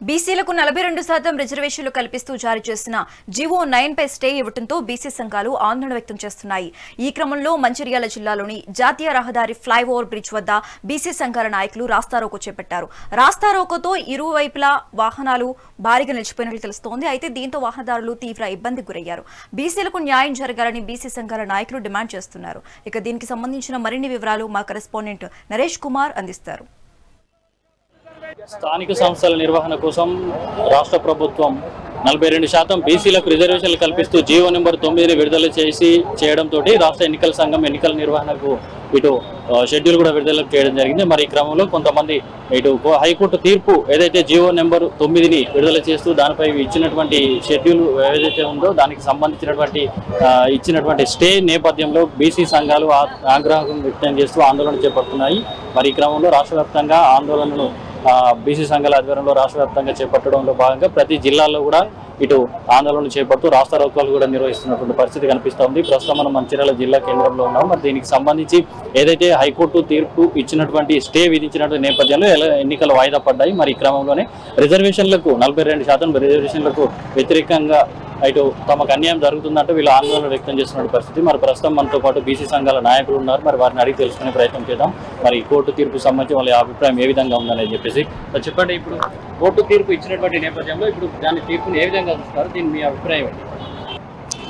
బీసీలకు నలభై రెండు శాతం రిజర్వేషన్లు కల్పిస్తూ జారీ చేసిన జీవో నైన్ పై స్టే ఇవ్వడంతో బీసీ సంఘాలు ఆందోళన వ్యక్తం చేస్తున్నాయి. ఈ క్రమంలో మంచిర్యాల జిల్లాలోని జాతీయ రహదారి ఫ్లైఓవర్ బ్రిడ్జ్ వద్ద బీసీ సంఘాల నాయకులు రాస్తారోకో చేపట్టారు. రాస్తారోకోతో ఇరువైపులా వాహనాలు భారీగా నిలిచిపోయినట్లు తెలుస్తోంది. అయితే దీంతో వాహనదారులు తీవ్ర ఇబ్బందికి గురయ్యారు. బీసీలకు న్యాయం జరగాలని బీసీ సంఘాల నాయకులు డిమాండ్ చేస్తున్నారు. ఇక దీనికి సంబంధించిన మరిన్ని వివరాలు మా కరెస్పాండెంట్ నరేష్ కుమార్ అందిస్తారు. స్థానిక సంస్థల నిర్వహణ కోసం రాష్ట్ర ప్రభుత్వం నలభై రెండు శాతం బీసీలకు రిజర్వేషన్లు కల్పిస్తూ జీవో నెంబర్ తొమ్మిదిని విడుదల చేసి చేయడంతో రాష్ట్ర ఎన్నికల సంఘం ఎన్నికల నిర్వహణకు ఇటు షెడ్యూల్ కూడా విడుదల చేయడం జరిగింది. మరి ఈ క్రమంలో కొంతమంది ఇటు హైకోర్టు తీర్పు ఏదైతే జీవో నెంబర్ తొమ్మిదిని విడుదల చేస్తూ దానిపై ఇచ్చినటువంటి షెడ్యూల్ ఏదైతే ఉందో దానికి సంబంధించినటువంటి ఇచ్చినటువంటి స్టే నేపథ్యంలో బీసీ సంఘాలు ఆగ్రహం వ్యక్తం చేస్తూ ఆందోళన చేపడుతున్నాయి. మరి ఈ క్రమంలో రాష్ట్ర వ్యాప్తంగా ఆందోళనను బీసీ సంఘాల ఆధ్వర్యంలో రాష్ట్ర వ్యాప్తంగా చేపట్టడంలో భాగంగా ప్రతి జిల్లాలో కూడా ఇటు ఆందోళన చేపడుతూ రాష్ట్ర రోకాలు కూడా నిర్వహిస్తున్నటువంటి పరిస్థితి కనిపిస్తోంది ప్రస్తుతం మనం మంచిర్యాల జిల్లా కేంద్రంలో ఉన్నాం మరి దీనికి సంబంధించి ఏదైతే హైకోర్టు తీర్పు ఇచ్చినటువంటి స్టే విధించినటువంటి నేపథ్యంలో ఎన్నికలు వాయిదా పడ్డాయి మరి ఈ క్రమంలోనే రిజర్వేషన్లకు నలభై రెండు శాతం రిజర్వేషన్లకు వ్యతిరేకంగా ఇటు తమకు అన్యాయం జరుగుతుందంటే వీళ్ళు ఆందోళన వ్యక్తం చేస్తున్న పరిస్థితి. మరి ప్రస్తుతం మనతో పాటు బీసీ సంఘాల నాయకులు ఉన్నారు. మరి వారిని అడిగి తెలుసుకునే ప్రయత్నం చేద్దాం. మరి కోర్టు తీర్పు సంబంధించి వాళ్ళ అభిప్రాయం ఏ విధంగా ఉందని చెప్పేసి చెప్పండి ఇప్పుడు. కోర్టు తీర్పు ఇచ్చినటువంటి నేపథ్యంలో ఇప్పుడు దాని తీర్పుని ఏ విధంగా చూస్తారు దీని మీ అభిప్రాయం.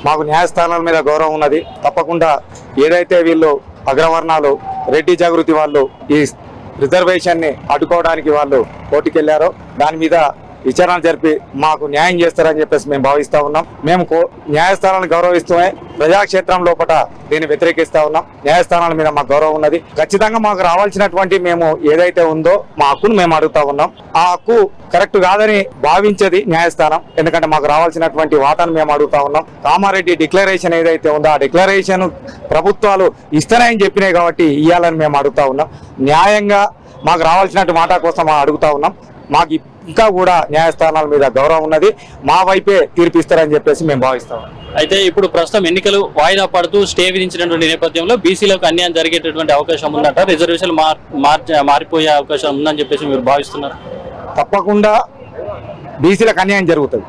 మాకు న్యాయస్థానాల మీద గౌరవం ఉన్నది. తప్పకుండా ఏదైతే వీళ్ళు అగ్రవర్ణాలు రెడ్డి జాగృతి వాళ్ళు ఈ రిజర్వేషన్ని అడ్డుకోవడానికి వాళ్ళు కోర్టుకెళ్ళారో దాని మీద విచారణ జరిపి మాకు న్యాయం చేస్తారని చెప్పేసి మేము భావిస్తా ఉన్నాం. మేము న్యాయస్థానాన్ని న్యాయస్థానాలను గౌరవిస్తూనే ప్రజాక్షేత్రం లోపల దీన్ని వ్యతిరేకిస్తా ఉన్నాం. న్యాయస్థానాల మీద మాకు గౌరవం ఉన్నది. ఖచ్చితంగా మాకు రావాల్సినటువంటి మేము ఏదైతే ఉందో మా హక్కును మేము అడుగుతా ఉన్నాం. ఆ హక్కు కరెక్ట్ కాదని భావించేది న్యాయస్థానం. ఎందుకంటే మాకు రావాల్సినటువంటి వాటాను మేము అడుగుతా ఉన్నాం. కామారెడ్డి డిక్లరేషన్ ఏదైతే ఉందో ఆ డిక్లరేషన్ ప్రభుత్వాలు ఇస్తానని చెప్పినాయి కాబట్టి ఇవ్వాలని మేము అడుగుతా ఉన్నాం. న్యాయంగా మాకు రావాల్సినట్టు మాట కోసం మేము అడుగుతా ఉన్నాం. మాకు ఇంకా కూడా న్యాయస్థానాల మీద గౌరవం ఉన్నది. మా వైపే తీర్పు ఇస్తారని చెప్పేసి మేము భావిస్తాం. అయితే ఇప్పుడు ప్రస్తుతం ఎన్నికలు వాయిదా పడుతూ స్టే విధించినటువంటి నేపథ్యంలో బీసీలకు అన్యాయం జరిగేటటువంటి అవకాశం ఉందంట. రిజర్వేషన్ మారిపోయే అవకాశం ఉందని చెప్పేసి మీరు భావిస్తున్నారు. తప్పకుండా బీసీలకు అన్యాయం జరుగుతుంది.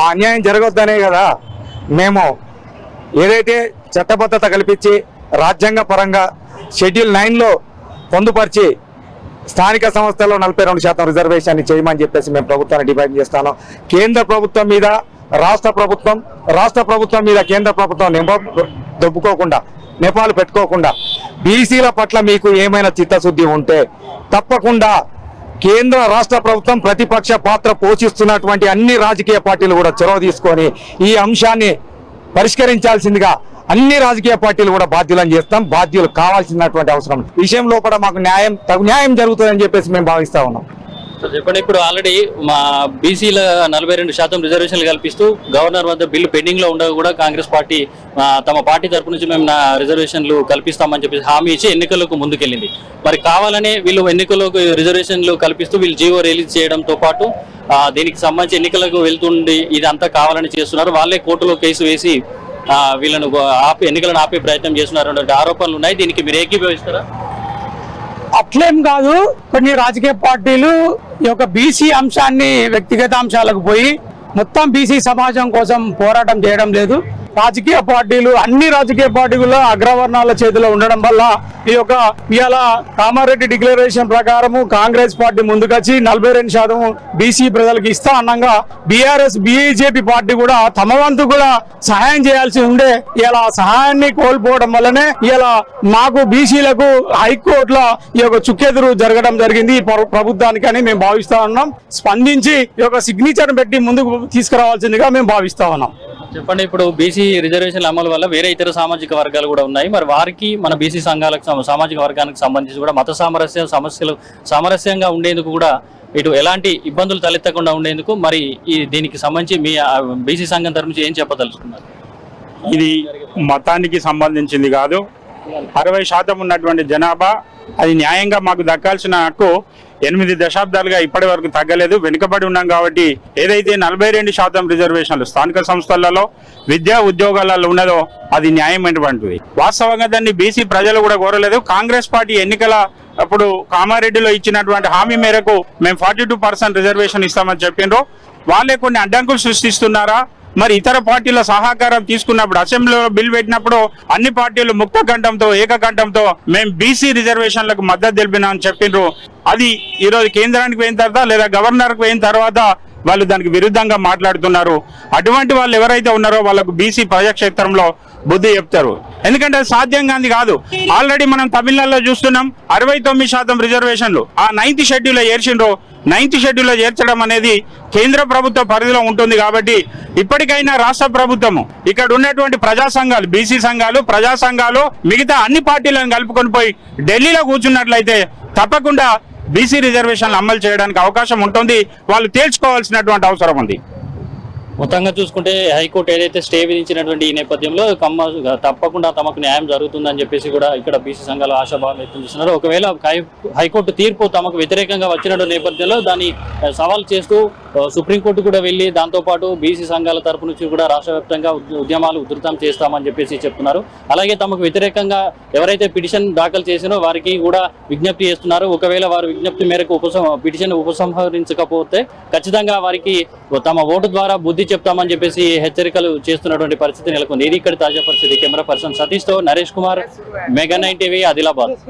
ఆ అన్యాయం జరగొద్దనే కదా మేము ఏదైతే చట్టబద్ధత కల్పించి రాజ్యాంగ పరంగా షెడ్యూల్ నైన్లో పొందుపరిచి స్థానిక సంస్థల్లో నలభై రెండు శాతం రిజర్వేషన్ చేయమని చెప్పేసి మేము ప్రభుత్వాన్ని డిమాండ్ చేస్తాను. కేంద్ర ప్రభుత్వం మీద రాష్ట్ర ప్రభుత్వం రాష్ట్ర ప్రభుత్వం మీద కేంద్ర ప్రభుత్వం నింబ దొబ్బుకోకుండా నెపాలు పెట్టుకోకుండా బీసీల పట్ల మీకు ఏమైనా చిత్తశుద్ధి ఉంటే తప్పకుండా కేంద్ర రాష్ట్ర ప్రభుత్వం ప్రతిపక్ష పాత్ర పోషిస్తున్నటువంటి అన్ని రాజకీయ పార్టీలు కూడా చొరవ తీసుకొని ఈ అంశాన్ని పరిష్కరించాల్సిందిగా అన్ని రాజకీయ పార్టీలు కూడా బాధ్యులను చేస్తాం. బాధ్యులు కావాల్సినటువంటి అవసరం. విషయంలో విషయం లోపల మాకు న్యాయం తగు న్యాయం జరుగుతుందని చెప్పేసి మేము భావిస్తా ఉన్నాం. సో చెప్పండి ఇప్పుడు ఆల్రెడీ మా బీసీల నలభై రెండు శాతం రిజర్వేషన్లు కల్పిస్తూ గవర్నర్ వద్ద బిల్లు పెండింగ్లో ఉండగా కూడా కాంగ్రెస్ పార్టీ తమ పార్టీ తరపు నుంచి మేము నా రిజర్వేషన్లు కల్పిస్తామని చెప్పేసి హామీ ఇచ్చి ఎన్నికలకు ముందుకెళ్ళింది. మరి కావాలనే వీళ్ళు ఎన్నికలకు రిజర్వేషన్లు కల్పిస్తూ వీళ్ళు జీవో రిలీజ్ చేయడంతో పాటు దీనికి సంబంధించి ఎన్నికలకు వెళ్తుండి ఇదంతా కావాలని చేస్తున్నారు. వాళ్ళే కోర్టులో కేసు వేసి వీళ్ళను ఆపి ఎన్నికలను ఆపే ప్రయత్నం చేస్తున్నారు ఆరోపణలు ఉన్నాయి. దీనికి మీరు ఏకీభవిస్తారా? అట్లేం కాదు. కొన్ని రాజకీయ పార్టీలు ఈ యొక్క బీసీ అంశాన్ని వ్యక్తిగత అంశాలకు పోయి మొత్తం బీసీ సమాజం కోసం పోరాటం చేయడం లేదు. రాజకీయ పార్టీలు అన్ని రాజకీయ పార్టీలు అగ్రవర్ణాల చేతిలో ఉండడం వల్ల ఈ యొక్క ఇవాళ కామారెడ్డి డిక్లరేషన్ ప్రకారము కాంగ్రెస్ పార్టీ ముందుకొచ్చి నలభై రెండు శాతం బీసీ ప్రజలకు ఇస్తా అన్నంగా బీఆర్ఎస్ బీజేపీ పార్టీ కూడా తమ వంతు కూడా సహాయం చేయాల్సి ఉండే ఇలా సహాయాన్ని కోల్పోవడం వల్లనే ఇలా మాకు బీసీలకు హైకోర్టులో ఈ యొక్క చుక్కెదురు జరగడం జరిగింది ఈ ప్రభుత్వానికి అని మేము భావిస్తా ఉన్నాం. స్పందించి ఈ యొక్క సిగ్నేచర్ పెట్టి ముందుకు తీసుకురావాల్సిందిగా మేము భావిస్తా ఉన్నాం. చెప్పండి ఇప్పుడు బీసీ రిజర్వేషన్ల అమలు వల్ల వేరే ఇతర సామాజిక వర్గాలు కూడా ఉన్నాయి. మరి వారికి మన బీసీ సంఘాలకు సామాజిక వర్గానికి సంబంధించి కూడా మత సామరస్య సమస్యలు సామరస్యంగా ఉండేందుకు కూడా ఇటు ఎలాంటి ఇబ్బందులు తలెత్తకుండా ఉండేందుకు మరి ఈ దీనికి సంబంధించి మీ బీసీ సంఘం తరఫు నుంచి ఏం చెప్పదలుచుకున్నారు? ఇది మతానికి సంబంధించింది కాదు. అరవై శాతం ఉన్నటువంటి జనాభా అది న్యాయంగా మాకు దక్కాల్సిన హక్కు ఎనిమిది దశాబ్దాలుగా ఇప్పటి వరకు తగ్గలేదు. వెనుకబడి ఉన్నాం కాబట్టి ఏదైతే నలభై రెండు శాతం రిజర్వేషన్లు స్థానిక సంస్థలలో విద్యా ఉద్యోగాలలో ఉన్నదో అది న్యాయమైనటువంటిది వాస్తవంగా దాన్ని బీసీ ప్రజలు కూడా కోరలేదు. కాంగ్రెస్ పార్టీ ఎన్నికల అప్పుడు కామారెడ్డిలో ఇచ్చినటువంటి హామీ మేరకు మేము ఫార్టీ టూ పర్సెంట్ రిజర్వేషన్ ఇస్తామని చెప్పిండ్రు. వాళ్ళే కొన్ని అడ్డంకులు సృష్టిస్తున్నారా? మరి ఇతర పార్టీల సహకారం తీసుకున్నప్పుడు అసెంబ్లీలో బిల్ పెట్టినప్పుడు అన్ని పార్టీలు ముక్త కంఠంతో ఏకకంఠంతో మేము బీసీ రిజర్వేషన్లకు మద్దతు తెలిపినామని చెప్పిండ్రు అది ఈరోజు కేంద్రానికి పోయిన తర్వాత లేదా గవర్నర్కి పోయిన తర్వాత వాళ్ళు దానికి విరుద్ధంగా మాట్లాడుతున్నారు. అటువంటి వాళ్ళు ఎవరైతే ఉన్నారో వాళ్ళకు బీసీ ప్రజాక్షేత్రంలో బుద్ధి చెప్తారు. ఎందుకంటే అది సాధ్యం కాదు కాదు. ఆల్రెడీ మనం తమిళనాడులో చూస్తున్నాం అరవై తొమ్మిది శాతం రిజర్వేషన్లు. ఆ నైన్త్ షెడ్యూల్ చేర్చిండ్రు నైన్త్ షెడ్యూల్ చేర్చడం అనేది కేంద్ర ప్రభుత్వ పరిధిలో ఉంటుంది కాబట్టి ఇప్పటికైనా రాష్ట్ర ప్రభుత్వము ఇక్కడ ఉన్నటువంటి ప్రజా సంఘాలు బీసీ సంఘాలు ప్రజా సంఘాలు మిగతా అన్ని పార్టీలను కలుపుకొని పోయి ఢిల్లీలో కూర్చున్నట్లయితే తప్పకుండా బీసీ రిజర్వేషన్లు అమలు చేయడానికి అవకాశం ఉంటుంది. వాళ్ళు తేల్చుకోవాల్సినటువంటి అవసరం ఉంది. మొత్తంగా చూసుకుంటే హైకోర్టు ఏదైతే స్టే విధించినటువంటి ఈ నేపథ్యంలో కమ్మ తప్పకుండా తమకు న్యాయం జరుగుతుందని చెప్పేసి కూడా ఇక్కడ బీసీ సంఘాలు ఆశాభావం వ్యక్తం చేస్తున్నారు. ఒకవేళ హై- హైకోర్టు తీర్పు తమకు వ్యతిరేకంగా వచ్చినటువంటి నేపథ్యంలో దాన్ని సవాల్ చేస్తూ సుప్రీంకోర్టు కూడా వెళ్ళి దాంతోపాటు బీసీ సంఘాల తరపు నుంచి కూడా రాష్ట్ర వ్యాప్తంగా ఉద్య- ఉద్యమాలు ఉధృతం చేస్తామని చెప్పేసి చెప్తున్నారు. అలాగే తమకు వ్యతిరేకంగా ఎవరైతే పిటిషన్ దాఖలు చేసినో వారికి కూడా విజ్ఞప్తి చేస్తున్నారు. ఒకవేళ వారు విజ్ఞప్తి మేరకు ఉపసం పిటిషన్ ఉపసంహరించకపోతే ఖచ్చితంగా వారికి తమ ఓటు ద్వారా బుద్ధి చెప్తామని చెప్పేసి హెచ్చరికలు చేస్తున్నటువంటి పరిస్థితి నెలకొంది. ఇది ఇక్కడ తాజా పరిస్థితి. Camera person సతీష్తో Naresh Kumar mega nine TV Adilabad.